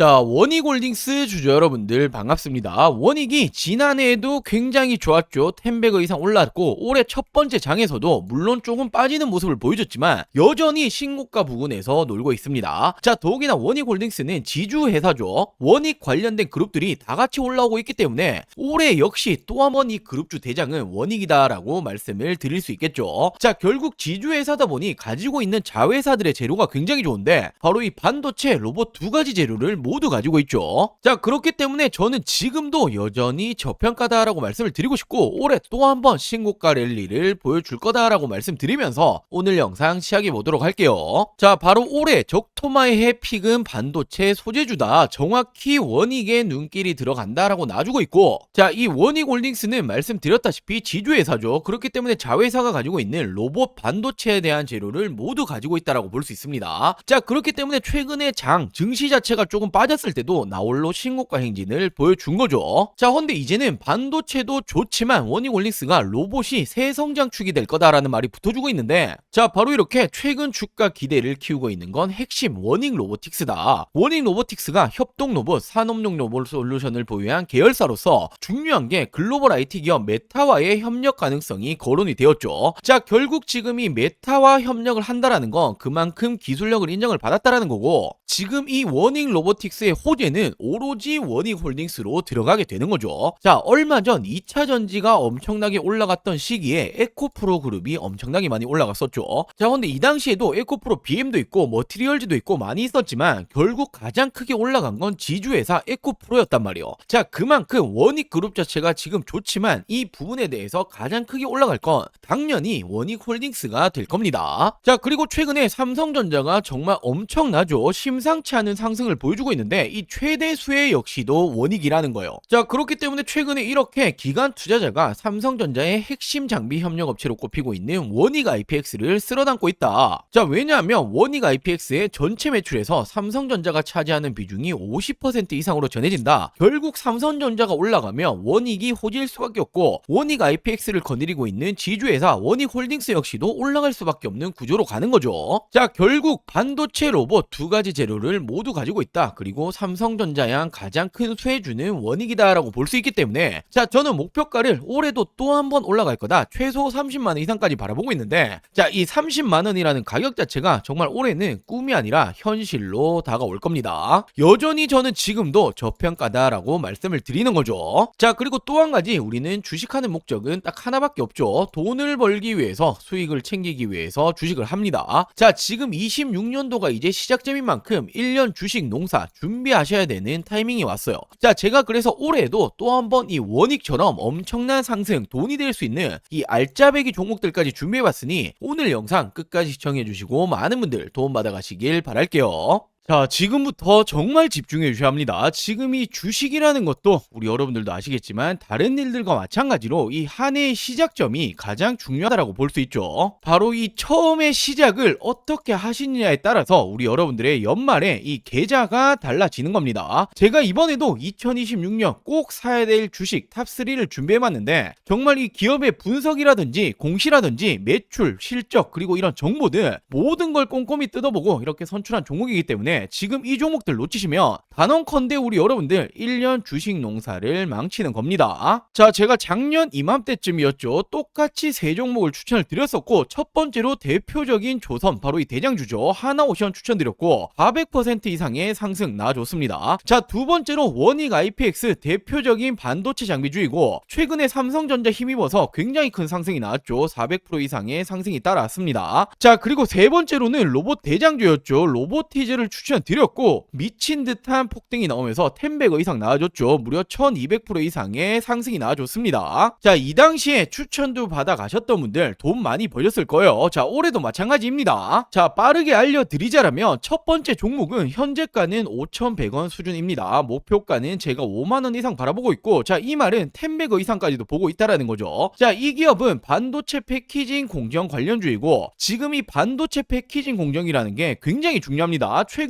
자, 원익홀딩스 주주 여러분들 반갑습니다. 원익이 지난해에도 굉장히 좋았죠. 10배거 이상 올랐고 올해 첫 번째 장에서도 물론 조금 빠지는 모습을 보여줬지만 여전히 신고가 부근에서 놀고 있습니다. 자, 더욱이나 원익홀딩스는 지주 회사죠. 원익 관련된 그룹들이 다 같이 올라오고 있기 때문에 올해 역시 또 한 번 이 그룹주 대장은 원익이다라고 말씀을 드릴 수 있겠죠. 자, 결국 지주 회사다 보니 가지고 있는 자회사들의 재료가 굉장히 좋은데 바로 이 반도체, 로봇 두 가지 재료를 모두 가지고 있죠. 자, 그렇기 때문에 저는 지금도 여전히 저평가다라고 말씀을 드리고 싶고 올해 또 한 번 신고가 랠리를 보여줄 거다라고 말씀드리면서 오늘 영상 시작해 보도록 할게요. 자, 바로 올해 적토마의 픽은 반도체 소재주다. 정확히 원익의 눈길이 들어간다라고 놔주고 있고 자, 이 원익 홀딩스는 말씀드렸다시피 지주회사죠. 그렇기 때문에 자회사가 가지고 있는 로봇 반도체에 대한 재료를 모두 가지고 있다라고 볼 수 있습니다. 자, 그렇기 때문에 최근에 장 증시 자체가 조금 빠 졌을 때도 나홀로 신고가 행진을 보여준 거죠. 자, 근데 이제는 반도체도 좋지만 원익홀딩스가 로봇이 새 성장축이 될 거다라는 말이 붙어주고 있는데 자, 바로 이렇게 최근 주가 기대를 키우고 있는 건 핵심 원익 로보틱스다. 원익 로보틱스가 협동 로봇, 산업용 로봇 솔루션을 보유한 계열사로서 중요한 게 글로벌 IT 기업 메타와의 협력 가능성이 거론이 되었죠. 자, 결국 지금 이 메타와 협력을 한다라는 건 그만큼 기술력을 인정을 받았다라는 거고 지금 이 원익 로 보틱스의 호재는 오로지 원익 홀딩스로 들어가게 되는 거죠. 자, 얼마 전 2차 전지가 엄청나게 올라갔던 시기에 에코프로 그룹이 엄청나게 많이 올라갔었죠. 자, 근데 이 당시에도 에코프로 BM도 있고 머티리얼즈도 있고 많이 있었지만 결국 가장 크게 올라간 건 지주회사 에코프로였단 말이에요. 자, 그만큼 원익 그룹 자체가 지금 좋지만 이 부분에 대해서 가장 크게 올라갈 건 당연히 원익 홀딩스가 될 겁니다. 자, 그리고 최근에 삼성전자가 정말 엄청나죠. 심상치 않은 상승을 보여주고 있는데 이 최대 수혜 역시도 원익이라는 거예요. 자, 그렇기 때문에 최근에 이렇게 기관 투자자가 삼성전자의 핵심 장비 협력 업체로 꼽히고 있는 원익 IPX를 쓸어 담고 있다. 자, 왜냐하면 원익 IPX의 전체 매출에서 삼성전자가 차지하는 비중이 50% 이상으로 전해진다. 결국 삼성전자가 올라가면 원익이 호질 수밖에 없고 원익 IPX를 거느리고 있는 지주회사 원익 홀딩스 역시도 올라갈 수밖에 없는 구조로 가는 거죠. 자, 결국 반도체 로봇 두 가지 재료를 모두 가지고 있다. 그리고 삼성전자양 가장 큰 수혜주는 원익이다라고 볼 수 있기 때문에 자, 저는 목표가를 올해도 또 한 번 올라갈 거다. 최소 30만 원 이상까지 바라보고 있는데 자, 이 30만 원이라는 가격 자체가 정말 올해는 꿈이 아니라 현실로 다가올 겁니다. 여전히 저는 지금도 저평가다라고 말씀을 드리는 거죠. 자, 그리고 또 한 가지 우리는 주식하는 목적은 딱 하나밖에 없죠. 돈을 벌기 위해서 수익을 챙기기 위해서 주식을 합니다. 자, 지금 26년도가 이제 시작점인 만큼 1년 주식 농사 준비하셔야 되는 타이밍이 왔어요. 자, 제가 그래서 올해도 또 한번 이 원익처럼 엄청난 상승, 돈이 될 수 있는 이 알짜배기 종목들까지 준비해봤으니 오늘 영상 끝까지 시청해주시고 많은 분들 도움 받아 가시길 바랄게요. 자, 지금부터 정말 집중해 주셔야 합니다. 지금 이 주식이라는 것도 우리 여러분들도 아시겠지만 다른 일들과 마찬가지로 이 한 해의 시작점이 가장 중요하다고 볼 수 있죠. 바로 이 처음의 시작을 어떻게 하시느냐에 따라서 우리 여러분들의 연말에 이 계좌가 달라지는 겁니다. 제가 이번에도 2026년 꼭 사야 될 주식 탑3를 준비해 봤는데 정말 이 기업의 분석이라든지 공시라든지 매출, 실적 그리고 이런 정보들 모든 걸 꼼꼼히 뜯어보고 이렇게 선출한 종목이기 때문에 지금 이 종목들 놓치시면 단언컨대 우리 여러분들 1년 주식 농사를 망치는 겁니다. 자, 제가 작년 이맘때쯤이었죠. 똑같이 세 종목을 추천을 드렸었고 첫 번째로 대표적인 조선 바로 이 대장주죠. 하나오션 추천드렸고 400% 이상의 상승 나와줬습니다. 자, 두 번째로 원익 IPX 대표적인 반도체 장비주이고 최근에 삼성전자 힘입어서 굉장히 큰 상승이 나왔죠. 400% 이상의 상승이 따라왔습니다. 자, 그리고 세 번째로는 로봇 대장주였죠. 로보티즈를 추천 드렸고 미친 듯한 폭등이 나오면서 10배거 이상 나와줬죠. 무려 1200% 이상의 상승이 나와줬습니다. 자, 이 당시에 추천도 받아 가셨던 분들 돈 많이 벌렸을 거예요. 자, 올해도 마찬가지입니다. 자, 빠르게 알려드리자라면 첫 번째 종목은 현재가는 5,100원 수준입니다. 목표가는 제가 5만원 이상 바라보고 있고, 자, 이 말은 10배거 이상까지도 보고 있다라는 거죠. 자, 이 기업은 반도체 패키징 공정 관련주이고, 지금 이 반도체 패키징 공정이라는 게 굉장히 중요합니다. 최근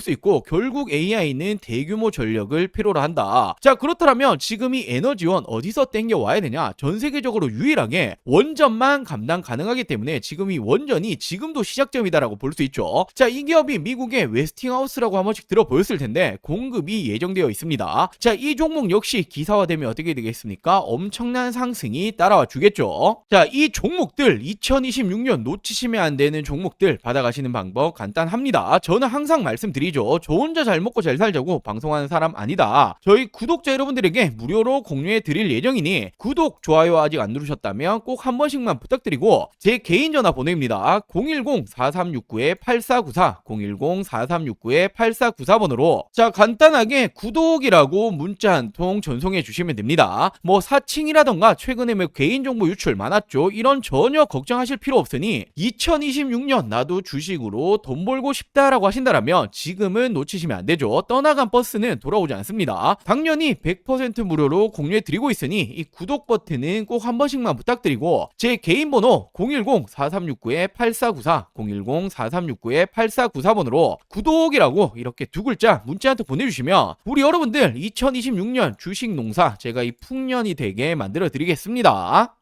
수 있고 결국 AI는 대규모 전력을 필요로 한다. 자, 그렇다면 지금 이 에너지원 어디서 땡겨 와야 되냐? 전 세계적으로 유일하게 원전만 감당 가능하기 때문에 지금 이 원전이 지금도 시작점이다라고 볼 수 있죠. 자, 이 기업이 미국의 웨스팅하우스라고 한 번씩 들어보였을 텐데 공급이 예정되어 있습니다. 자, 이 종목 역시 기사화되면 어떻게 되겠습니까? 엄청난 상승이 따라와 주겠죠. 자, 이 종목들 2026년 놓치시면 안 되는 종목들 받아가시는 방법 간단합니다. 저는 항상 말씀드 리죠. 저 혼자 잘 먹고 잘 살자고 방송하는 사람 아니다. 저희 구독자 여러분들에게 무료로 공유해 드릴 예정이니 구독, 좋아요 아직 안 누르셨다면 꼭 한 번씩만 부탁드리고 제 개인 전화 보내입니다. 010-4369-8494 010-4369-8494번으로 자 간단하게 구독이라고 문자 한 통 전송해 주시면 됩니다. 뭐 사칭이라던가 최근에 뭐 개인정보 유출 많았죠. 이런 전혀 걱정하실 필요 없으니 2026년 나도 주식으로 돈 벌고 싶다라고 하신다라면 지금 은 놓치시면 안 되죠. 떠나간 버스는 돌아오지 않습니다. 당연히 100% 무료로 공유해 드리고 있으니 이 구독 버튼은 꼭 한 번씩만 부탁드리고 제 개인 번호 010-4369-8494 010-4369-8494번으로 구독이라고 이렇게 두 글자 문자 한통 보내주시면 우리 여러분들 2026년 주식 농사 제가 이 풍년이 되게 만들어 드리겠습니다.